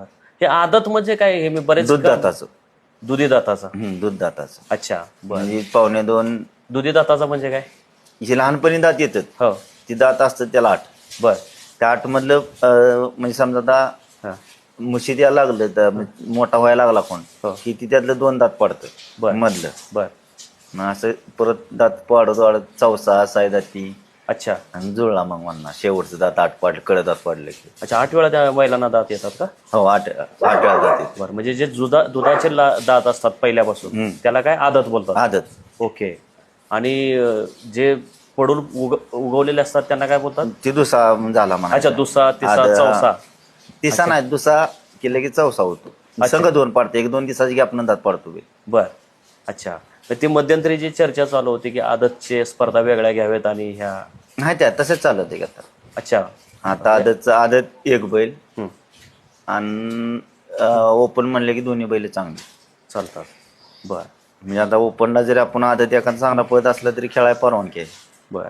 हे आदत म्हणजे काय? हे मी बरेच दूध दाताचं. दुधी दाताचा. दूध दाताचं. अच्छा बर. म्हणजे पावणे दोन दुधी दाताचा म्हणजे काय? जे लहानपणी दात येतात. हो. ती दात असतात त्याला आठ. बर. त्या आठ मधलं अं, म्हणजे समजा आता हा. म्हशीत यायला लागलं तर मोठा व्हायला लागला कोण? हो. की ती त्यातलं दोन दात पडतं. बर. मधलं. बर. मग असं परत दात पाडत वाढत चौसा साय दाती अच्छा. आणि जुळला मग म्हणणार शेवटचं दात आठ पाडलं कडे दात पाडलं. की अच्छा आठ वेळा त्या बैलांना दात येतात का? हो आठ आठ वेळा दात येते बरं म्हणजे जे दुधा दुधाचे ला- दात असतात पहिल्यापासून हम्म. त्याला काय आदत बोलतात? आदत. ओके. आणि अं, जे पडून उग उगवलेले असतात त्यांना काय बोलतात? ती दुसा झाला म्हणा अच्छा दुसरा तिसरा चौसा. तिसा नाही दुसा केलं की चौसा होतो. संघ दोन पाडते एक दोन दिवसाची गॅप दात पाडतो बे. बर. अच्छा. तर ती मध्यंतरी जी चर्चा चालू होती की आदतचे स्पर्धा वेगळ्या घ्याव्यात आणि ह्या नाही त्या तसंच चालत आहे आता. अच्छा. आता आदतचं आदत एक बैल. आणि ओपन म्हणले की दोन्ही बैल चांगली. चालतात. बर. म्हणजे आता ओपनला जरी आपण आदत एखादा चांगला पळत असला तरी खेळायला परवानगी आहे. बर.